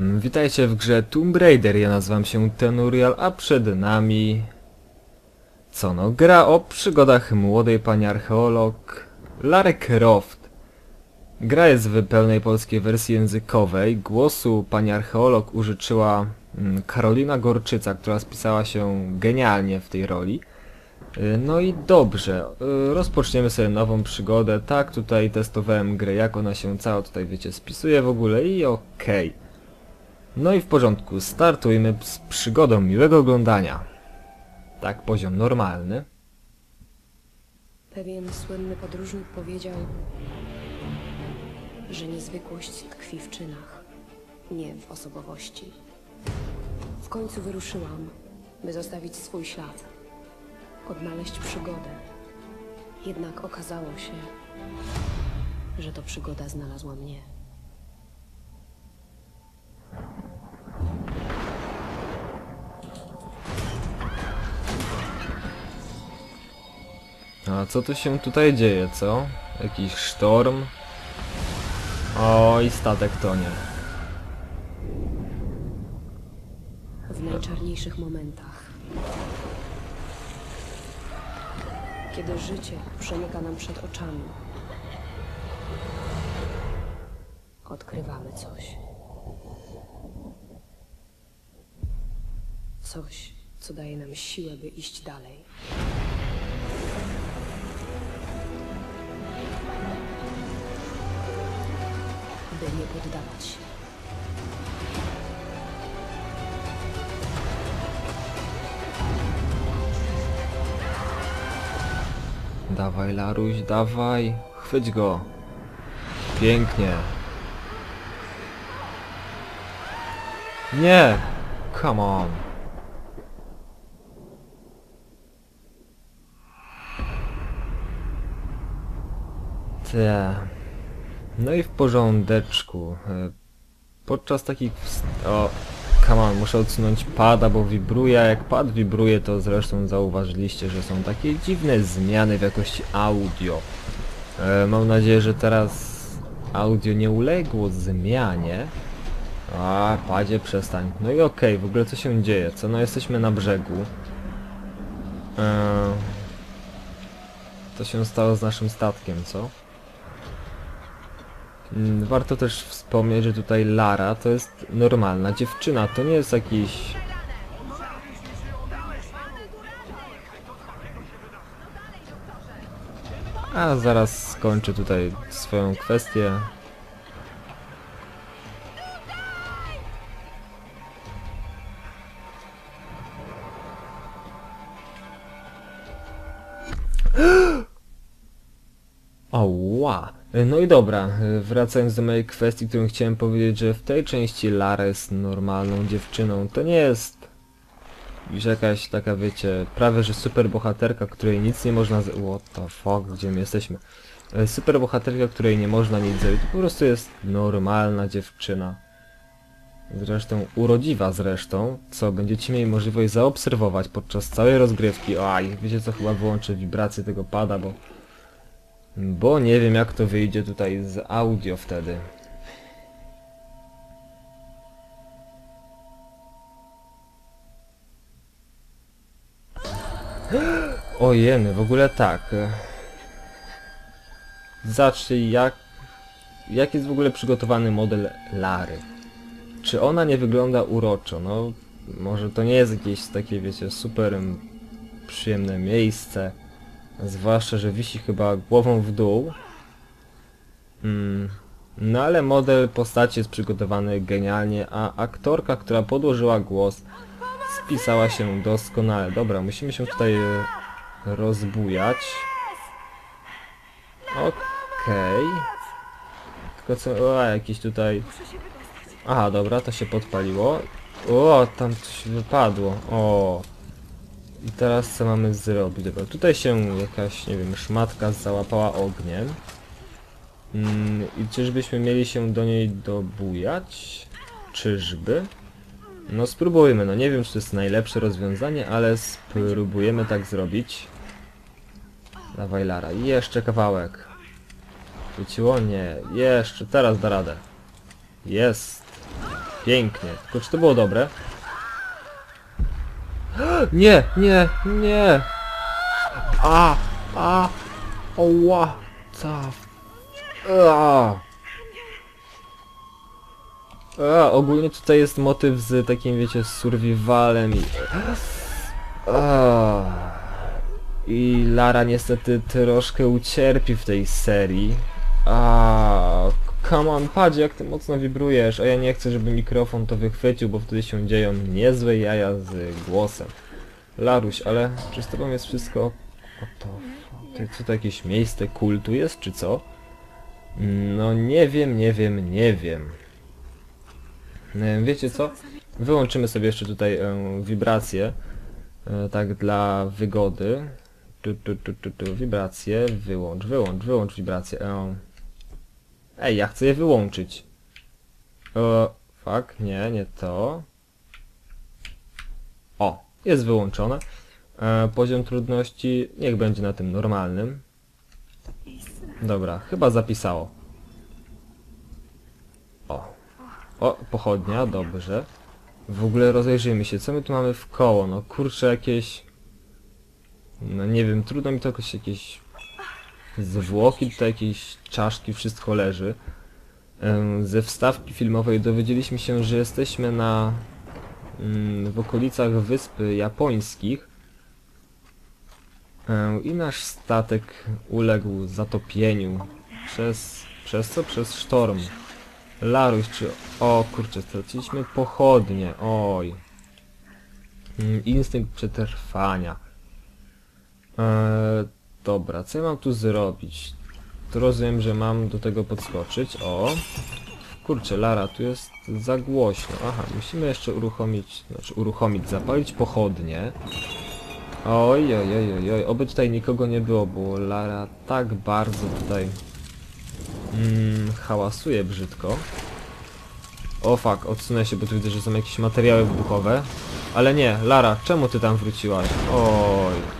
Mm, Witajcie w grze Tomb Raider, ja nazywam się Tenurial, a przed nami... Co no, gra o przygodach młodej pani archeolog Lara Croft. Gra jest w pełnej polskiej wersji językowej, głosu pani archeolog użyczyła mm, Karolina Gorczyca, która spisała się genialnie w tej roli. Y, No i dobrze, y, rozpoczniemy sobie nową przygodę. Tak, tutaj testowałem grę, jak ona się cała tutaj, wiecie, spisuje w ogóle i okej. No i w porządku, startujmy z przygodą miłego oglądania. Tak, poziom normalny. Pewien słynny podróżnik powiedział, że niezwykłość tkwi w czynach, nie w osobowości. W końcu wyruszyłam, by zostawić swój ślad, odnaleźć przygodę. Jednak okazało się, że to przygoda znalazła mnie. Co tu się tutaj dzieje, co? Jakiś sztorm? Oj, statek tonie. W najczarniejszych momentach. Kiedy życie przemyka nam przed oczami, odkrywamy coś. Coś, co daje nam siłę, by iść dalej. Poddawać się. Dawaj, Laruś, dawaj. Chwyć go. Pięknie. Nie! Come on. Te. No i w porządeczku. E, Podczas takich... O, come on, muszę odsunąć pada, bo wibruje, a jak pad wibruje, to zresztą zauważyliście, że są takie dziwne zmiany w jakości audio. E, mam nadzieję, że teraz audio nie uległo zmianie. A, padzie, przestań. No i okej, w ogóle co się dzieje? Co, no jesteśmy na brzegu. E, co się stało z naszym statkiem, co? Mm, Warto też wspomnieć, że tutaj Lara to jest normalna dziewczyna, to nie jest jakiś... A zaraz skończę tutaj swoją kwestię. No i dobra, wracając do mojej kwestii, którą chciałem powiedzieć, że w tej części Lara jest normalną dziewczyną. To nie jest już jakaś taka, wiecie, prawie że super bohaterka, której nic nie można... z- What the fuck, gdzie my jesteśmy? E, Super bohaterka, której nie można nic zrobić, po prostu jest normalna dziewczyna. Zresztą urodziwa zresztą, co będziecie mieli możliwość zaobserwować podczas całej rozgrywki. Oj, wiecie co, chyba wyłączę wibrację tego pada, bo... Bo nie wiem jak to wyjdzie tutaj z audio wtedy. Ojeny, w ogóle tak. Zacznij jak... Jak jest w ogóle przygotowany model Lary? Czy ona nie wygląda uroczo? No, może to nie jest jakieś takie, wiecie, super przyjemne miejsce. Zwłaszcza, że wisi chyba głową w dół. Mm. No ale model postaci jest przygotowany genialnie, a aktorka, która podłożyła głos, spisała się doskonale. Dobra, musimy się tutaj e, rozbujać. Okej. Tylko co... O, jakieś tutaj... Aha, dobra, to się podpaliło. O, tam coś wypadło. O. I teraz co mamy zrobić? Dobra, tutaj się jakaś, nie wiem, szmatka załapała ogniem. Mm, I czyżbyśmy mieli się do niej dobujać? Czyżby? No spróbujmy, no nie wiem czy to jest najlepsze rozwiązanie, ale spróbujemy tak zrobić. Dawaj Lara, jeszcze kawałek. Chwyciło? Nie, jeszcze, teraz da radę. Jest. Pięknie. Tylko czy to było dobre? Nie, nie, nie! A, a, oła, co? A. A, ogólnie tutaj jest motyw z takim, wiecie, survivalem i... A. I Lara niestety troszkę ucierpi w tej serii. A, come on, patrz jak ty mocno wibrujesz, a ja nie chcę, żeby mikrofon to wychwycił, bo wtedy się dzieją niezłe jaja z głosem. Laruś, ale czy z tobą jest wszystko... O to... Ty, co to jakieś miejsce kultu jest, czy co? No nie wiem, nie wiem, nie wiem. Wiecie co? Wyłączymy sobie jeszcze tutaj e, wibracje. E, tak dla wygody. Tu, tu, tu, tu, tu, wibracje, wyłącz, wyłącz, wyłącz wibracje. E. Ej, ja chcę je wyłączyć. E, fuck, nie, nie to. O, jest wyłączone. E, poziom trudności niech będzie na tym normalnym. Dobra, chyba zapisało. O. O, pochodnia, dobrze. W ogóle rozejrzyjmy się, co my tu mamy w koło? No kurczę, jakieś... No nie wiem, trudno mi to jakoś jakieś... Zwłoki, tutaj jakieś czaszki, wszystko leży. Ze wstawki filmowej dowiedzieliśmy się, że jesteśmy na... mm, w okolicach wysp japońskich. I nasz statek uległ zatopieniu. Przez... przez co? Przez sztorm. Laruś, czy... O kurczę, straciliśmy pochodnie, oj. Mm, Instynkt przetrwania. Eee, dobra, co ja mam tu zrobić? To rozumiem, że mam do tego podskoczyć. O. Kurczę, Lara, tu jest za głośno. Aha, musimy jeszcze uruchomić, znaczy uruchomić, zapalić pochodnie. Oj, oj, oj, oj, oj, oby tutaj nikogo nie było, bo Lara tak bardzo tutaj mm, hałasuje brzydko. O fuck, odsunę się, bo tu widzę, że są jakieś materiały wybuchowe. Ale nie, Lara, czemu ty tam wróciłaś? Oj.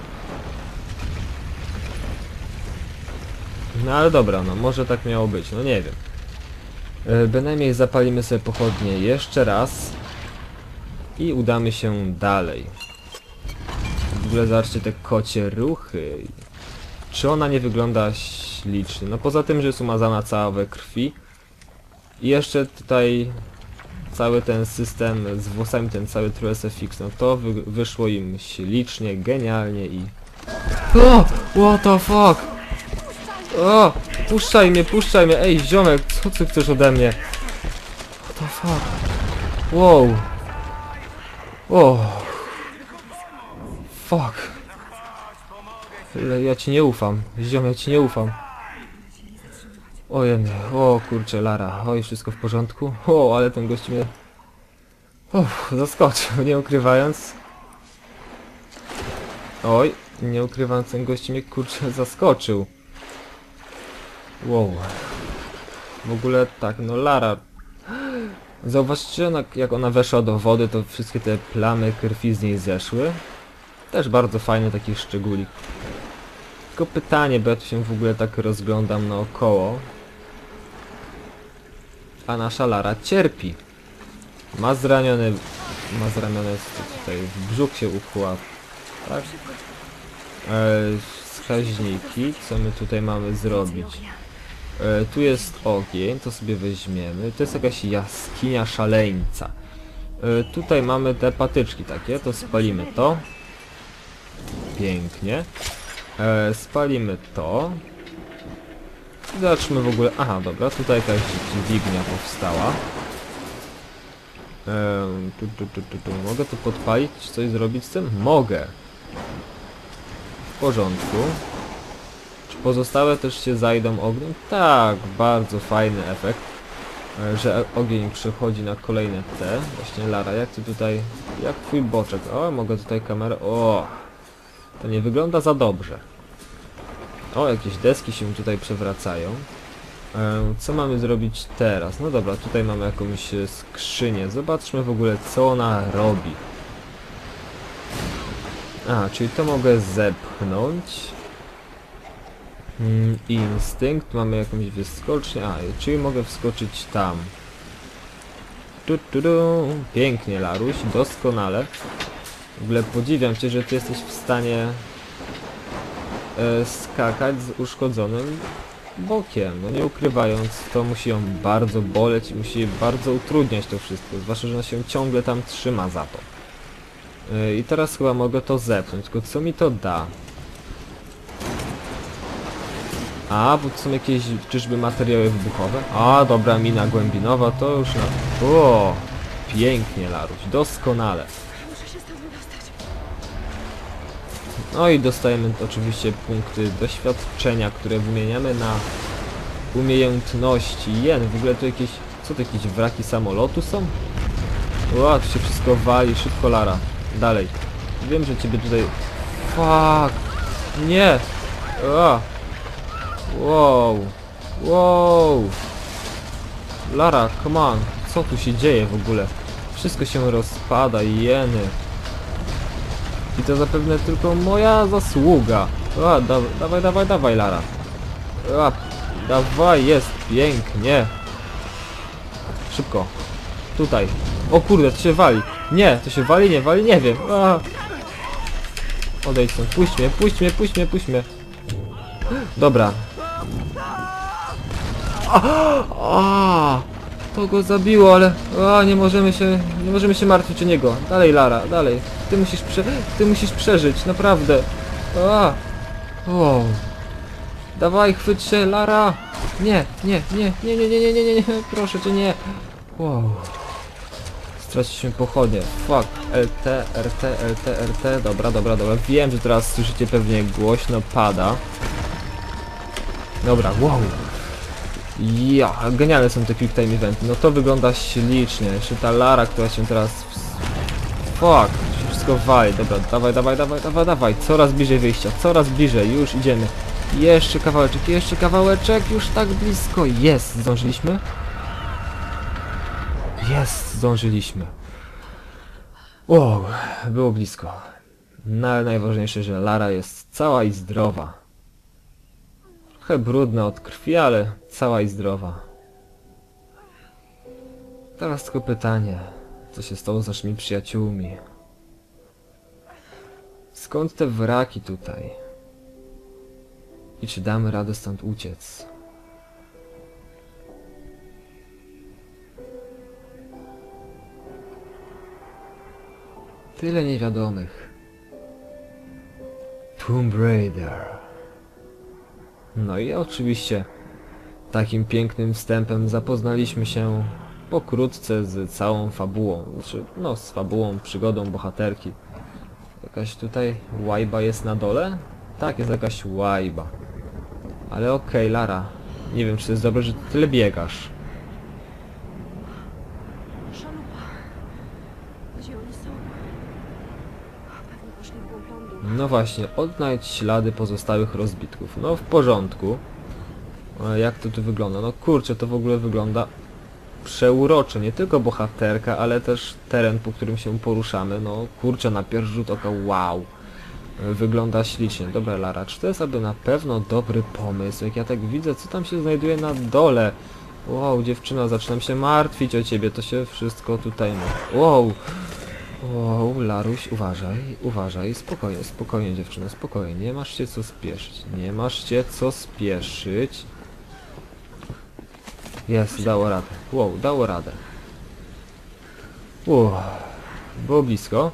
No ale dobra, no może tak miało być, no nie wiem. E, Bynajmniej zapalimy sobie pochodnie jeszcze raz. I udamy się dalej. W ogóle zobaczcie te kocie ruchy. Czy ona nie wygląda ślicznie? No poza tym, że jest umazana cała we krwi. I jeszcze tutaj cały ten system z włosami, ten cały True SFX, no to wy wyszło im ślicznie, genialnie i... O! What the fuck? O! Puszczaj mnie, puszczaj mnie! Ej, ziomek, co ty chcesz ode mnie? What the fuck? Wow! O! Fuck! Ja ci nie ufam. Ziom, ja ci nie ufam. Ojej, o kurczę, Lara. Oj, wszystko w porządku? O, ale ten gość mnie... Uff, zaskoczył, nie ukrywając. Oj, nie ukrywając, ten gość mnie kurczę zaskoczył. Wow. W ogóle tak, no Lara... Zauważcie, jak ona weszła do wody, to wszystkie te plamy krwi z niej zeszły. Też bardzo fajny taki szczególik. Tylko pytanie, bo ja tu się w ogóle tak rozglądam naokoło. A nasza Lara cierpi. Ma zraniony... Ma zranione tutaj brzuch się uchła. Tak? E, wskaźniki. Co my tutaj mamy zrobić? E, tu jest ogień, to sobie weźmiemy. To jest jakaś jaskinia szaleńca. E, tutaj mamy te patyczki takie, to spalimy to. Pięknie. E, spalimy to. Zobaczmy w ogóle... Aha, dobra, tutaj jakaś dźwignia powstała. Tu, tu, tu, tu, tu. Mogę to podpalić? Coś zrobić z tym? Mogę. W porządku. Czy pozostałe też się zajdą ogniem? Tak, bardzo fajny efekt. E, Że ogień przechodzi na kolejne te. Właśnie Lara, jak ty tutaj... Jak twój boczek? O, mogę tutaj kamerę... O! To nie wygląda za dobrze. O, jakieś deski się tutaj przewracają. E, co mamy zrobić teraz? No dobra, tutaj mamy jakąś e, skrzynię. Zobaczmy w ogóle, co ona robi. A, czyli to mogę zepchnąć. Mm, instynkt, mamy jakąś wyskocznię. A, czyli mogę wskoczyć tam. tu, tu, tu. Pięknie, Laruś, doskonale. W ogóle podziwiam cię, że ty jesteś w stanie e, skakać z uszkodzonym bokiem. No nie ukrywając, to musi ją bardzo boleć i musi bardzo utrudniać to wszystko. Zwłaszcza, że ona się ciągle tam trzyma za to. E, I teraz chyba mogę to zepnąć, tylko co mi to da? A, bo to są jakieś czyżby materiały wybuchowe? A, dobra, mina głębinowa, to już na... O, pięknie, Laruś, doskonale. No i dostajemy oczywiście punkty doświadczenia, które wymieniamy na umiejętności. Jen, w ogóle tu jakieś... Co to jakieś wraki samolotu są? O, tu się wszystko wali, szybko Lara. Dalej. Wiem, że ciebie tutaj... Fuck! Nie! O! Wow! Wow! Lara, come on! Co tu się dzieje w ogóle? Wszystko się rozpada, jeny. I to zapewne tylko moja zasługa. A, da, dawaj, dawaj, dawaj, Lara. A, dawaj, jest, pięknie. Szybko. Tutaj. O kurde, to się wali. Nie, to się wali, nie wali, nie wiem. A. Odejdź stąd, puść mnie, puść mnie, puść mnie, puść mnie. Dobra. To go zabiło, ale a, nie możemy się, nie możemy się martwić o niego. Dalej Lara, dalej. Ty musisz prze, ty musisz przeżyć, naprawdę. A, o. Dawaj, chwyć się, Lara. Nie, nie, nie, nie, nie, nie, nie, nie, nie, nie, proszę cię, nie. Wow. Straciliśmy pochodnie. Fuck. LT, RT, LT, RT. Dobra, dobra, dobra. Wiem, że teraz słyszycie pewnie głośno pada. Dobra, wow. Ja, genialne są te quick time eventy. No to wygląda ślicznie. Jeszcze ta Lara, która się teraz... Fuck, się wszystko wali. Dobra, dawaj, dawaj, dawaj, dawaj, dawaj. Coraz bliżej wyjścia, coraz bliżej. Już idziemy. Jeszcze kawałeczek, jeszcze kawałeczek. Już tak blisko. Jest, zdążyliśmy? Jest, zdążyliśmy. Wow, było blisko. No ale najważniejsze, że Lara jest cała i zdrowa. Trochę brudna od krwi, ale cała i zdrowa. Teraz tylko pytanie, co się stało z naszymi przyjaciółmi? Skąd te wraki tutaj? I czy damy radę stąd uciec? Tyle niewiadomych. Tomb Raider. No i oczywiście takim pięknym wstępem zapoznaliśmy się pokrótce z całą fabułą. Znaczy, no z fabułą, przygodą bohaterki. Jakaś tutaj łajba jest na dole? Tak, jest jakaś łajba. Ale okej, Lara. Nie wiem, czy to jest dobre, że ty tyle biegasz. Szalupa. Gdzie oni są? Pewnie poszli w głąb lądu. No właśnie, odnajdź ślady pozostałych rozbitków. No w porządku. A jak to tu wygląda? No kurczę, to w ogóle wygląda przeurocze. Nie tylko bohaterka, ale też teren, po którym się poruszamy. No kurczę, na pierwszy rzut oka wow. Wygląda ślicznie. Dobra Lara, czy to jest aby na pewno dobry pomysł? Jak ja tak widzę, co tam się znajduje na dole? Wow, dziewczyna, zaczynam się martwić o ciebie. To się wszystko tutaj... Wow. Wow, Laruś, uważaj, uważaj, spokojnie, spokojnie dziewczyno, spokojnie, nie masz się co spieszyć, nie masz się co spieszyć. Jest, dało radę, wow, dało radę. Uff, było blisko.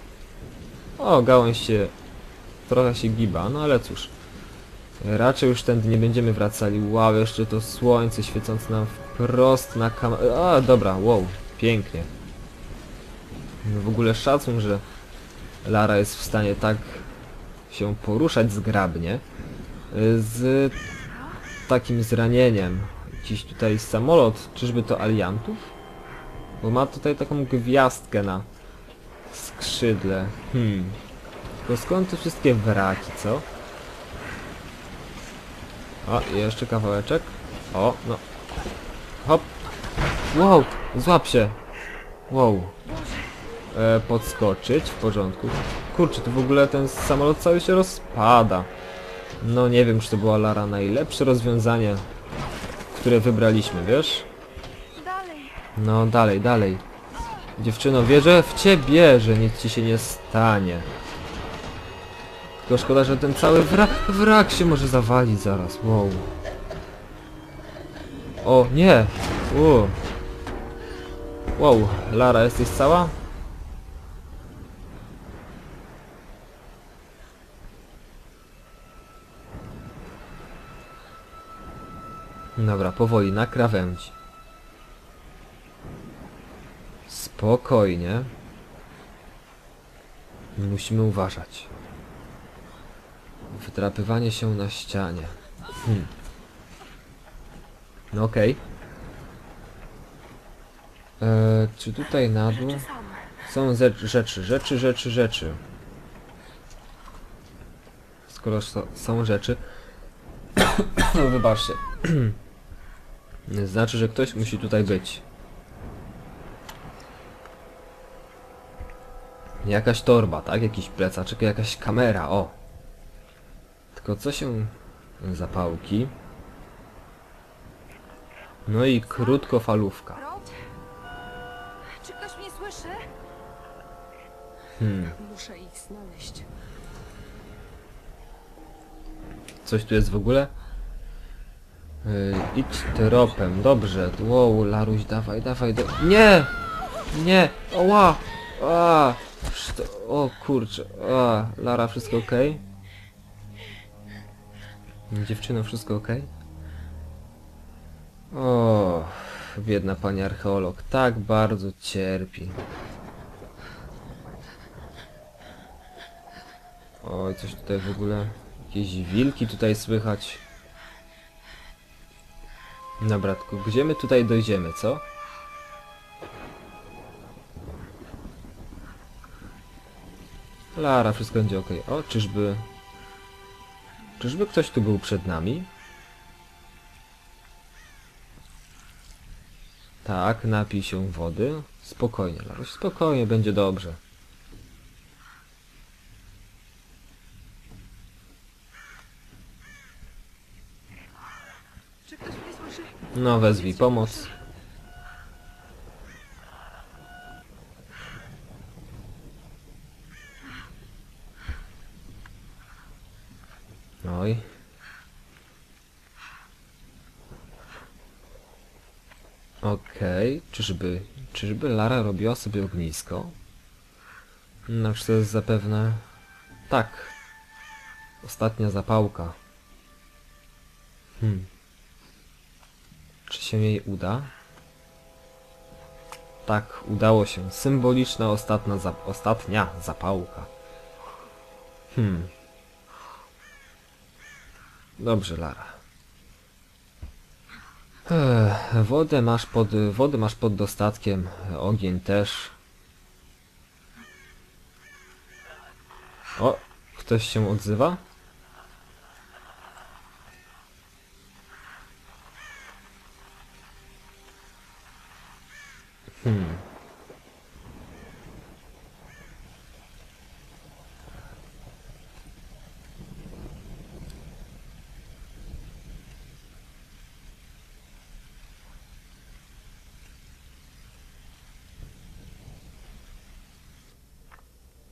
O, gałąź się, trochę się giba, no ale cóż. Raczej już tędy nie będziemy wracali, wow, jeszcze to słońce świecące nam wprost na kamerę, a dobra, wow, pięknie. W ogóle szacun, że Lara jest w stanie tak się poruszać zgrabnie y, z takim zranieniem. Jakiś tutaj samolot, czyżby to aliantów? Bo ma tutaj taką gwiazdkę na skrzydle. Hmm. Tylko skąd te wszystkie wraki, co? O, jeszcze kawałeczek. O, no. Hop. Wow, złap się. Wow e, podskoczyć, w porządku. Kurczę, to w ogóle ten samolot cały się rozpada. No nie wiem, czy to była Lara najlepsze rozwiązanie, które wybraliśmy, wiesz? No dalej, dalej. Dziewczyno, wierzę w ciebie, że nic ci się nie stanie. Tylko szkoda, że ten cały wrak, wrak się może zawalić zaraz. Wow. O, nie! U. Wow, Lara, jesteś cała? Dobra, powoli, na krawędzi. Spokojnie. Musimy uważać. Wydrapywanie się na ścianie. Hmm. No okej. Eee, czy tutaj na dół? Są ze- rzeczy, rzeczy, rzeczy, rzeczy. Skoro są rzeczy... wybaczcie. Znaczy, że ktoś musi tutaj być. Jakaś torba, tak? Jakiś plecaczek, jakaś kamera, o! Tylko co się... Zapałki. No i krótkofalówka. Czy ktoś mnie słyszy? Hmm. Muszę ich znaleźć. Coś tu jest w ogóle? Yy, idź tropem, dobrze. Wow, Laruś, dawaj, dawaj, da Nie! Nie! Oła! A! O kurczę. A, Lara, wszystko ok? Dziewczyno, wszystko ok? O, biedna pani archeolog, tak bardzo cierpi. Oj, coś tutaj w ogóle... Jakieś wilki tutaj słychać. Dobra, tylko gdzie my tutaj dojdziemy, co? Lara, wszystko będzie ok. O, czyżby... Czyżby ktoś tu był przed nami? Tak, napij się wody. Spokojnie, Laruś, spokojnie, będzie dobrze. Czy ktoś mnie słyszy? No, wezwij pomoc. Oj. Okej, czyżby, czyżby Lara robiła sobie ognisko? Znaczy to jest zapewne... Tak. Ostatnia zapałka. Hmm. Się jej uda? Tak, udało się. Symboliczna ostatnia, zap ostatnia zapałka. Hmm. Dobrze, Lara. Ech, wodę masz pod, wodę masz pod dostatkiem, ogień też. O, ktoś się odzywa? Hmm.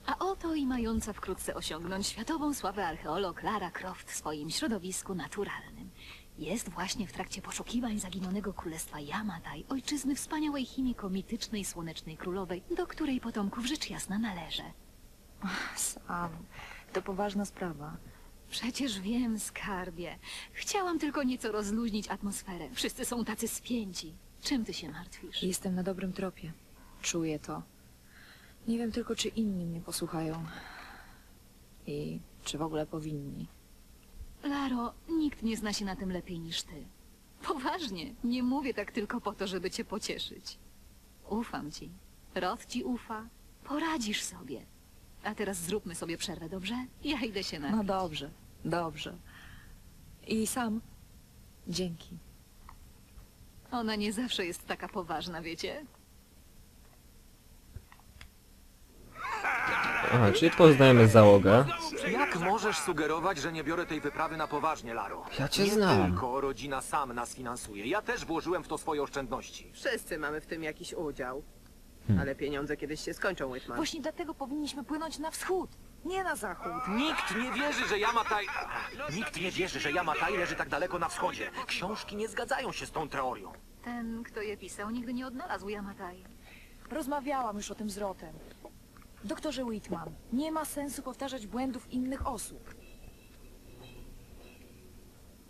A oto i mająca wkrótce osiągnąć światową sławę archeolog Lara Croft w swoim środowisku naturalnym. Jest właśnie w trakcie poszukiwań zaginionego królestwa Yamatai, ojczyzny wspaniałej chimiko mitycznej Słonecznej Królowej, do której potomków rzecz jasna należy. Sam. To poważna sprawa. Przecież wiem, skarbie. Chciałam tylko nieco rozluźnić atmosferę. Wszyscy są tacy spięci. Czym ty się martwisz? Jestem na dobrym tropie. Czuję to. Nie wiem tylko, czy inni mnie posłuchają. I czy w ogóle powinni. Laro, nikt nie zna się na tym lepiej niż ty. Poważnie, nie mówię tak tylko po to, żeby cię pocieszyć. Ufam ci. Rod ci ufa. Poradzisz sobie. A teraz zróbmy sobie przerwę, dobrze? Ja idę się na. No dobrze, dobrze. I sam. Dzięki. Ona nie zawsze jest taka poważna, wiecie? Aha, czyli poznajemy załogę. Jak możesz sugerować, że nie biorę tej wyprawy na poważnie, Laro? Ja cię nie znam. tylko rodzina sam nas finansuje. Ja też włożyłem w to swoje oszczędności. Wszyscy mamy w tym jakiś udział. Ale pieniądze kiedyś się skończą, Whitman. Właśnie dlatego powinniśmy płynąć na wschód, nie na zachód. Nikt nie wierzy, że Yamatai... Nikt nie wierzy, że Yamatai leży tak daleko na wschodzie. Książki nie zgadzają się z tą teorią. Ten, kto je pisał, nigdy nie odnalazł Yamatai. Rozmawiałam już o tym z Rotem. Doktorze Whitman, nie ma sensu powtarzać błędów innych osób.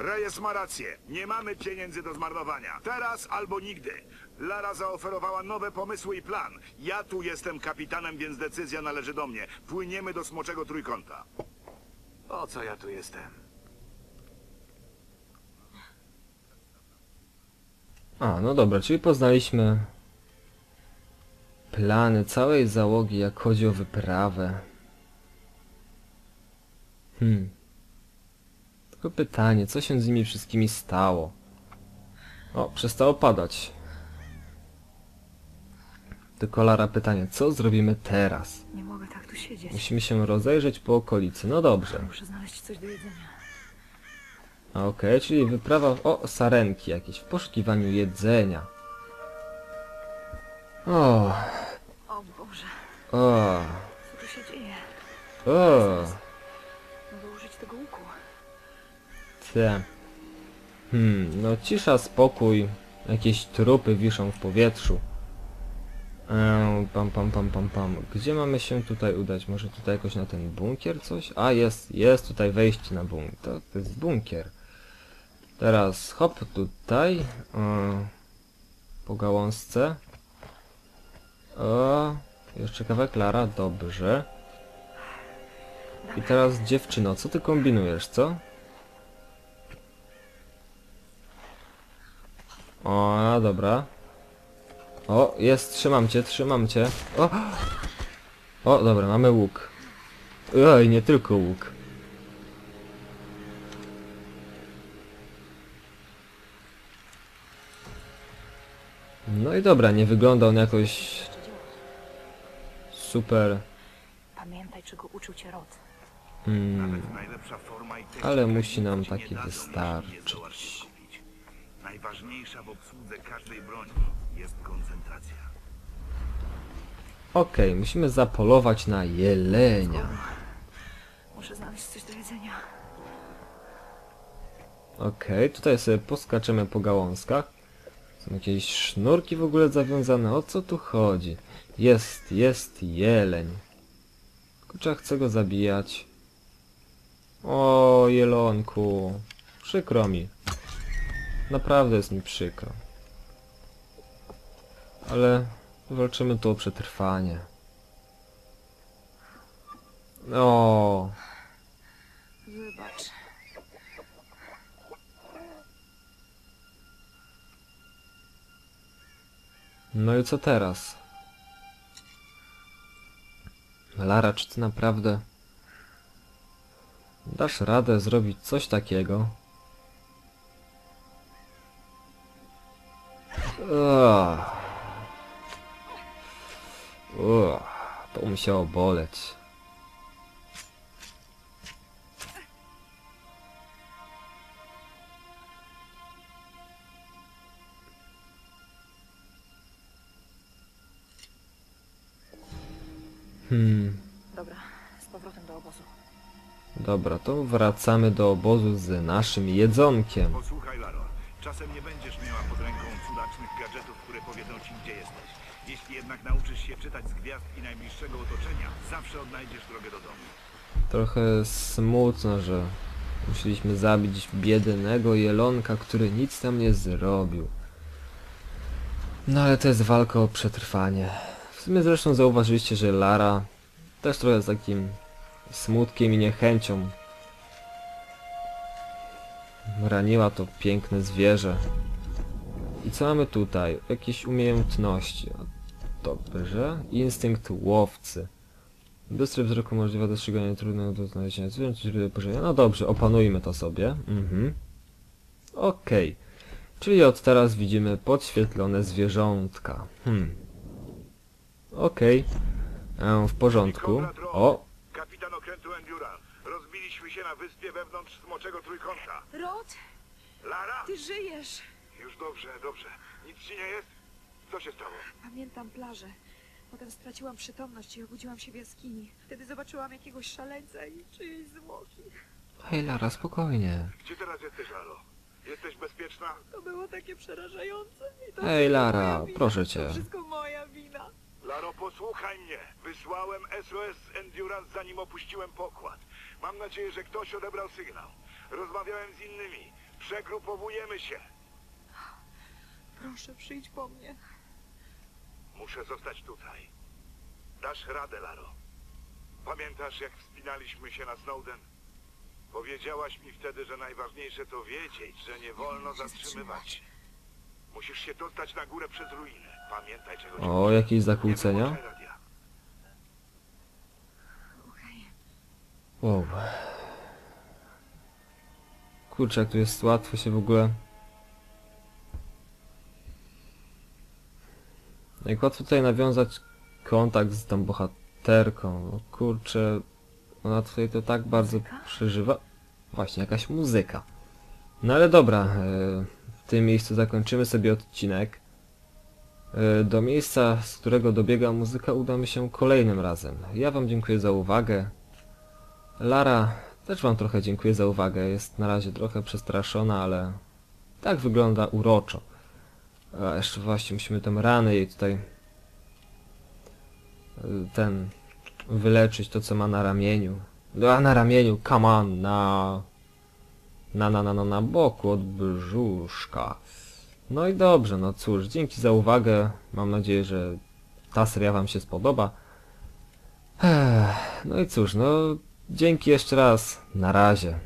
Reyes ma rację. Nie mamy pieniędzy do zmarnowania. Teraz albo nigdy. Lara zaoferowała nowe pomysły i plan. Ja tu jestem kapitanem, więc decyzja należy do mnie. Płyniemy do Smoczego Trójkąta. Po co ja tu jestem? A, no dobra, czyli poznaliśmy plany całej załogi, jak chodzi o wyprawę. Hmm. Tylko pytanie, co się z nimi wszystkimi stało? O, przestało padać. Tylko Lara pytanie, co zrobimy teraz? Nie mogę tak tu siedzieć. Musimy się rozejrzeć po okolicy. No dobrze. Muszę znaleźć coś do jedzenia. Okej, czyli wyprawa... O, sarenki jakieś, w poszukiwaniu jedzenia. O, O Boże, o, co tu się dzieje? o. Hmm, no cisza, spokój. Jakieś trupy wiszą w powietrzu. Eee, pam, pam, pam, pam, pam. Gdzie mamy się tutaj udać? Może tutaj jakoś na ten bunkier coś? A, jest, jest tutaj wejście na bunkier. To, to jest bunkier. Teraz hop tutaj. Eee, po gałązce. O, jeszcze kawałek Lara, dobrze. I teraz dziewczyno, co ty kombinujesz, co? O, dobra. O, jest, trzymam cię, trzymam cię. O! O, dobra, mamy łuk. Oj, nie tylko łuk. No i dobra, nie wygląda on jakoś super. Pamiętaj, czego uczył cię. Mm, i technika Ale musi nam taki wystarczyć. jeśli nie zdołasz jej kupić. Najważniejsza w obsłudze każdej broni jest koncentracja. Okej, musimy zapolować na jelenia. Muszę znaleźć coś do jedzenia. Okej, tutaj sobie poskaczemy po gałązkach. Są jakieś sznurki w ogóle zawiązane. O co tu chodzi? Jest, jest jeleń. Kurczę, chcę go zabijać. O, jelonku. Przykro mi. Naprawdę jest mi przykro. Ale walczymy tu o przetrwanie. O, Wybacz. No i co teraz? Lara, czy ty naprawdę dasz radę zrobić coś takiego? Ugh. To musiało boleć. Hmm. Dobra, z powrotem do obozu. Dobra, to wracamy do obozu z naszym jedzonkiem. Posłuchaj, Laro. Czasem nie będziesz miała pod ręką cudacznych gadżetów, które powiedzą ci, gdzie jesteś. Jeśli jednak nauczysz się czytać z gwiazd i najbliższego otoczenia, zawsze odnajdziesz drogę do domu. Trochę smutno, że Musieliśmy zabić biednego jelonka, który nic nam nie zrobił. No ale to jest walka o przetrwanie. W sumie zresztą zauważyliście, że Lara też trochę z takim smutkiem i niechęcią raniła to piękne zwierzę. I co mamy tutaj? Jakieś umiejętności. Dobrze. Instynkt łowcy. Bystry wzroku możliwe dostrzeganie trudnego do znalezienia zwierząt, źródeł pożywienia. No dobrze, opanujmy to sobie. Mhm. Okej. Czyli od teraz widzimy podświetlone zwierzątka. Hmm. Okej. E, W porządku. O! Kapitan okrętu Endurance. Rozbiliśmy się na wyspie wewnątrz smoczego trójkąta. Rod, Lara! ty żyjesz! Już dobrze, dobrze. Nic ci nie jest? Co się stało? Pamiętam plażę. Potem straciłam przytomność i obudziłam się w jaskini. Wtedy zobaczyłam jakiegoś szaleńca i czyjeś zwłoki. Hej Lara, spokojnie. Gdzie teraz jesteś, Laro? Jesteś bezpieczna? To było takie przerażające. I to Hej wszystko Lara, moja wina. proszę cię. To wszystko moja wina. Laro, posłuchaj mnie. Wysłałem SOS Endurance zanim opuściłem pokład. Mam nadzieję, że ktoś odebrał sygnał. Rozmawiałem z innymi. Przegrupowujemy się. Proszę, przyjdź po mnie. Muszę zostać tutaj. Dasz radę, Laro. Pamiętasz, jak wspinaliśmy się na Snowden? Powiedziałaś mi wtedy, że najważniejsze to wiedzieć, że nie wolno się zatrzymywać. Musisz się dostać na górę przez ruiny. Pamiętaj, czego O, jakieś zakłócenia? wyłączaj radia. Okej. Wow. Kurczę, jak tu jest łatwo się w ogóle... Jak łatwo tutaj nawiązać kontakt z tą bohaterką. No kurczę, ona tutaj to tak bardzo przeżywa. Właśnie, jakaś muzyka. No ale dobra, e, w tym miejscu zakończymy sobie odcinek. E, Do miejsca, z którego dobiega muzyka, udamy się kolejnym razem. Ja wam dziękuję za uwagę. Lara, też wam trochę dziękuję za uwagę. Jest na razie trochę przestraszona, ale tak wygląda uroczo. A jeszcze właśnie musimy tę ranę jej tutaj y, ten wyleczyć to co ma na ramieniu. No, A na ramieniu, come on, na na na na na, na boku od brzuszka. No i dobrze, no cóż, dzięki za uwagę. Mam nadzieję, że ta seria wam się spodoba. No i cóż, no dzięki jeszcze raz. Na razie.